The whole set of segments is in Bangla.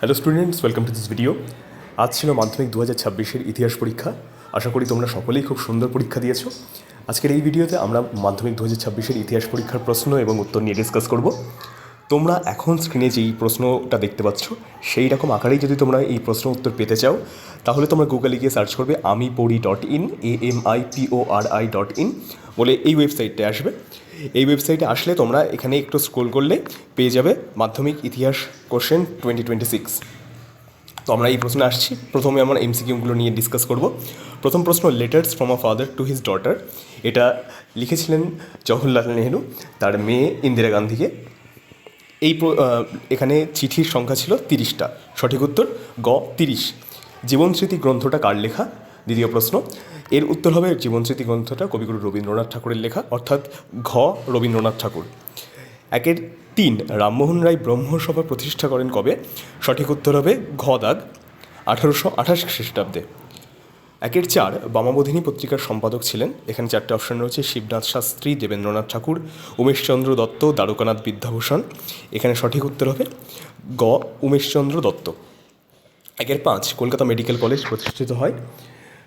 Hello students welcome to this video আজ ছিল মাধ্যমিক দু হাজার ছাব্বিশের ইতিহাস পরীক্ষা। আশা করি তোমরা সকলেই খুব সুন্দর পরীক্ষা দিয়েছ। আজকের এই ভিডিওতে আমরা মাধ্যমিক দু হাজার ছাব্বিশের ইতিহাস পরীক্ষার প্রশ্ন এবং উত্তর নিয়ে ডিসকাস করব। তোমরা এখন স্ক্রিনে যেই প্রশ্নটা দেখতে পাচ্ছ, সেই রকম আকারেই যদি তোমরা এই প্রশ্ন উত্তর পেতে চাও, তাহলে তোমরা গুগলে গিয়ে সার্চ করবে, আমি পড়ি dot in A M I P O R I dot in বলে এই ওয়েবসাইটটা আসবে। এই ওয়েবসাইটে আসলে তোমরা এখানে একটু স্ক্রোল করলে পেয়ে যাবে মাধ্যমিক ইতিহাস কোশ্চেন টোয়েন্টি টোয়েন্টি সিক্স তো আমরা এই প্রশ্নে আসছি। প্রথমে আমরা এমসিকিউগুলো নিয়ে ডিসকাস করব। প্রথম প্রশ্ন letters from a father to his daughter এটা লিখেছিলেন জওহরলাল নেহেরু, তার মেয়ে ইন্দিরা গান্ধীকে। এই এখানে চিঠির সংখ্যা ছিল তিরিশটা। সঠিক উত্তর, গ, তিরিশ। জীবনস্মৃতি গ্রন্থটা কার লেখা? দ্বিতীয় প্রশ্ন এর উত্তর হবে জীবনস্মৃতি গ্রন্থটা কবিগুরু রবীন্দ্রনাথ ঠাকুরের লেখা, অর্থাৎ ঘ রবীন্দ্রনাথ ঠাকুর। একের তিন, রামমোহন রায় ব্রহ্মসভা প্রতিষ্ঠা করেন কবে? সঠিক উত্তর হবে ঘ দাগ, আঠারোশো আঠাশ খ্রিস্টাব্দে। একের চার, বামাবোধিনী পত্রিকার সম্পাদক ছিলেন। এখানে চারটে অপশন রয়েছে, শিবনাথ শাস্ত্রী, দেবেন্দ্রনাথ ঠাকুর, উমেশচন্দ্র দত্ত, দ্বারকানাথ বিদ্যাভূষণ। এখানে সঠিক উত্তর হবে গ, উমেশচন্দ্র দত্ত। একের পাঁচ, কলকাতা মেডিকেল কলেজ প্রতিষ্ঠিত হয়।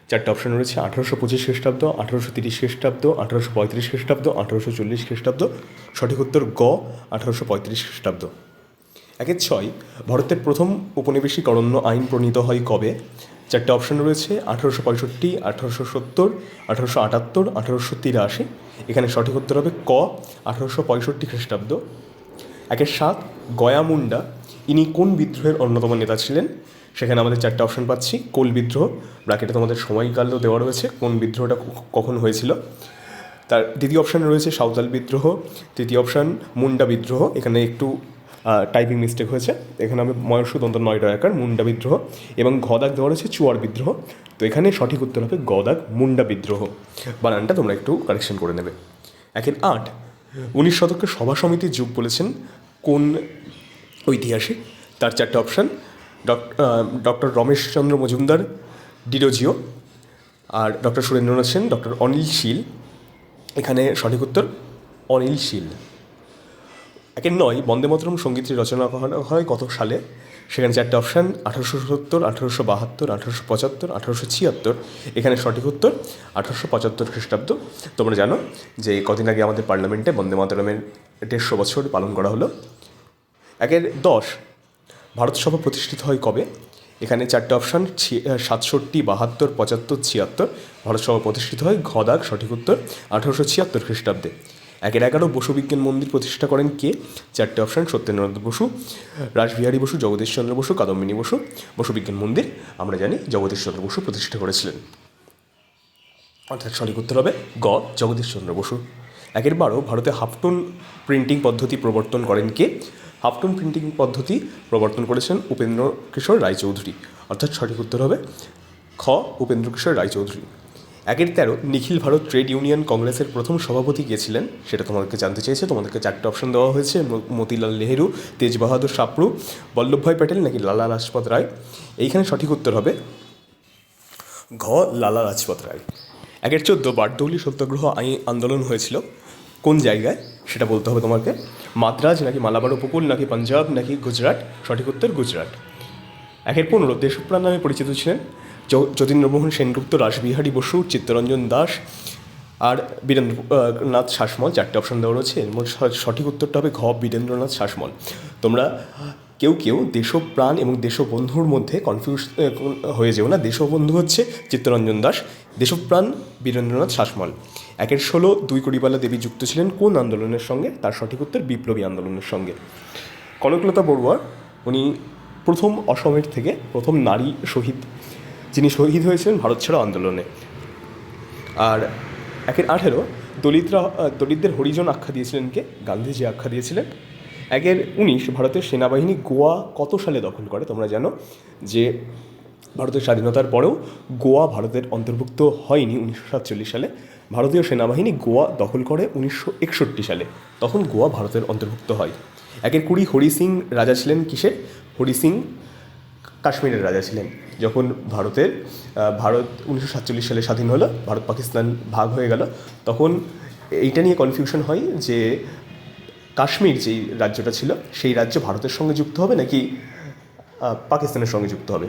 চারটে অপশন রয়েছে, আঠারোশো পঁচিশ খ্রিস্টাব্দ, আঠারোশো তিরিশ খ্রিস্টাব্দ, আঠারোশো পঁয়ত্রিশ খ্রিস্টাব্দ, আঠারোশো চল্লিশ খ্রিস্টাব্দ। সঠিক উত্তর গ, আঠারোশো পঁয়ত্রিশ খ্রিস্টাব্দ। একের ছয়, ভারতের প্রথম উপনিবেশিক অরণ্য আইন প্রণীত হয় কবে? চারটে অপশন রয়েছে, আঠারোশো পঁয়ষট্টি, আঠারোশো সত্তর, আঠারোশো আটাত্তর, আঠারোশো তিরাশি। এখানে সঠিক উত্তর হবে ক, আঠারোশো পঁয়ষট্টি খ্রিস্টাব্দ। একের সাত, গয়া মুন্ডা, ইনি কোন বিদ্রোহের অন্যতম নেতা ছিলেন? সেখানে আমাদের চারটে অপশন পাচ্ছি, কোল বিদ্রোহ ব্র্যাকেটে তোমাদের সময়কালও দেওয়া রয়েছে, কোন বিদ্রোহটা কখন হয়েছিল। তার দ্বিতীয় অপশান রয়েছে সাঁওতাল বিদ্রোহ, তৃতীয় অপশান মুন্ডা বিদ্রোহ, এখানে একটু টাইপিং মিস্টেক হয়েছে, এখানে আমি ময়ূর দন্ত নয় ডয়াকার মুন্ডা বিদ্রোহ, এবং ঘদাক দেওয়া রয়েছে চুয়ার বিদ্রোহ, তো এখানে সঠিক উত্তর হবে গদাক মুন্ডা বিদ্রোহ। বানানটা তোমরা একটু কারেকশন করে নেবে। একের আট, উনিশ শতকে সভা সমিতির যুগ বলেছেন, কোন ঐতিহাসিক? তার চারটে অপশান ডক্টর রমেশচন্দ্র মজুমদার ডিরোজিও আর ডক্টর সুরেন্দ্রনাথ সেন, ডক্টর অনিল শীল। এখানে সঠিক উত্তর, অনিল শীল। একের নয়, বন্দে মাতরম সঙ্গীতটি রচনা করা হয় কত সালে? সেখানে চারটে অপশান, আঠারোশো সত্তর, আঠারোশো বাহাত্তর, আঠারোশো পঁচাত্তর, আঠারোশো ছিয়াত্তর। এখানে সঠিক উত্তর, আঠারোশো পঁচাত্তর খ্রিস্টাব্দ। তোমরা জানো যে কদিন আগে আমাদের পার্লামেন্টে বন্দে মাতরমের দেড়শো বছর পালন করা হলো। একের দশ ভারত সভা প্রতিষ্ঠিত হয় কবে? এখানে চারটে অপশান সাতষট্টি, বাহাত্তর, পঁচাত্তর, ছিয়াত্তর। ভারত সভা প্রতিষ্ঠিত হয় ঘদাক সঠিক উত্তর, আঠারোশো ছিয়াত্তর খ্রিস্টাব্দে। একের এগারো বসু বিজ্ঞান মন্দির প্রতিষ্ঠা করেন কে? চারটে অপশান সত্যেন্দ্রনাথ বসু, রাসবিহারী বসু, জগদীশচন্দ্র বসু, কাদম্বিনী বসু বসু বিজ্ঞান মন্দির, আমরা জানি জগদীশচন্দ্র বসু প্রতিষ্ঠা করেছিলেন। অর্থাৎ সঠিক উত্তর হবে গ, জগদীশচন্দ্র বসু। একের বারো, ভারতে হাফটোন প্রিন্টিং পদ্ধতি প্রবর্তন করেন কে? হাফটোন প্রিন্টিং পদ্ধতি প্রবর্তন করেছেন উপেন্দ্র কিশোর রায়চৌধুরী। অর্থাৎ সঠিক উত্তর হবে খ, উপেন্দ্র কিশোর রায়চৌধুরী। একের তেরো, নিখিল ভারত ট্রেড ইউনিয়ন কংগ্রেসের প্রথম সভাপতি কে ছিলেন সেটা তোমাদেরকে জানতে চেয়েছে। তোমাদেরকে চারটে অপশন দেওয়া হয়েছে। মতিলাল নেহেরু তেজ বাহাদুর সাপরু, বল্লভভাই প্যাটেল নাকি লালা লাজপত রায়। এইখানে সঠিক উত্তর হবে ঘ, লালা লাজপত রায়। একের চোদ্দ, বারদৌলি সত্যাগ্রহ আইন আন্দোলন হয়েছিল। কোন জায়গায়? সেটা বলতে হবে তোমাকে। মাদ্রাজ নাকি মালাবার উপকূল, নাকি পাঞ্জাব, নাকি গুজরাট? সঠিক উত্তর গুজরাট। একের পনেরো দেশপ্রাণ নামে পরিচিত ছিলেন যতীন্দ্রমোহন সেনগুপ্ত, রাসবিহারী বসু, চিত্তরঞ্জন দাস আর বীরেন্দ্রনাথ শাসমল। চারটে অপশন দেওয়া রয়েছে। এর মধ্যে সঠিক উত্তরটা হবে ঘ বীরেন্দ্রনাথ শাসমল। তোমরা কেউ কেউ দেশপ্রাণ এবং দেশবন্ধুর মধ্যে কনফিউজ হয়ে যেও না। দেশবন্ধু হচ্ছে চিত্তরঞ্জন দাস, দেশপ্রাণ বীরেন্দ্রনাথ শাসমল। একের ষোলো, দুই কড়িবালা দেবী যুক্ত ছিলেন কোন আন্দোলনের সঙ্গে? তার সঠিক উত্তর, বিপ্লবী আন্দোলনের সঙ্গে। কনকলতা বড়ুয়া, উনি প্রথম অসমের থেকে প্রথম নারী শহীদ। যিনি শহীদ হয়েছিলেন ভারত ছাড়ো আন্দোলনে। আর একের আঠেরো, দলিতরা দলিতদের হরিজন আখ্যা দিয়েছিলেন কে? গান্ধীজি আখ্যা দিয়েছিলেন। একের উনিশ ভারতের সেনাবাহিনী গোয়া কত সালে দখল করে তোমরা জানো? যে ভারতের স্বাধীনতার পরেও গোয়া ভারতের অন্তর্ভুক্ত হয়নি উনিশশো সাতচল্লিশ সালে। ভারতীয় সেনাবাহিনী গোয়া দখল করে উনিশশো একষট্টি সালে। তখন গোয়া ভারতের অন্তর্ভুক্ত হয়। একের কুড়ি হরি সিং রাজা ছিলেন কিসের? হরি সিং কাশ্মীরের রাজা ছিলেন। যখন ভারতের ভারত উনিশশো সাতচল্লিশ সালে স্বাধীন হলো ভারত পাকিস্তান ভাগ হয়ে গেল, তখন এইটা নিয়ে কনফিউশন হয় যে কাশ্মীর যেই রাজ্যটা ছিল, সেই রাজ্য ভারতের সঙ্গে যুক্ত হবে নাকি পাকিস্তানের সঙ্গে যুক্ত হবে?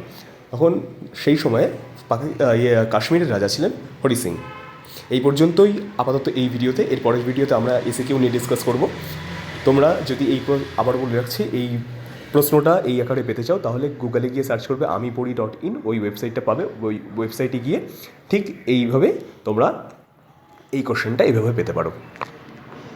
তখন সেই সময়ে পাকি- ইয়ে কাশ্মীরের রাজা ছিলেন হরি সিং। এই পর্যন্তই আপাতত এই ভিডিওতে। এর পরের ভিডিওতে আমরা এসে কেউ নিয়ে ডিসকাস করব। তোমরা যদি এই আবার বলে রাখছি, এই প্রশ্নটা এই আকারে পেতে চাও, তাহলে গুগলে গিয়ে সার্চ করবে, আমি পড়ি ডট ইন ওই ওয়েবসাইটটা পাবে, ওই ওয়েবসাইটে গিয়ে ঠিক এইভাবে তোমরা এই কোশ্চেনটা এইভাবে পেতে পারো।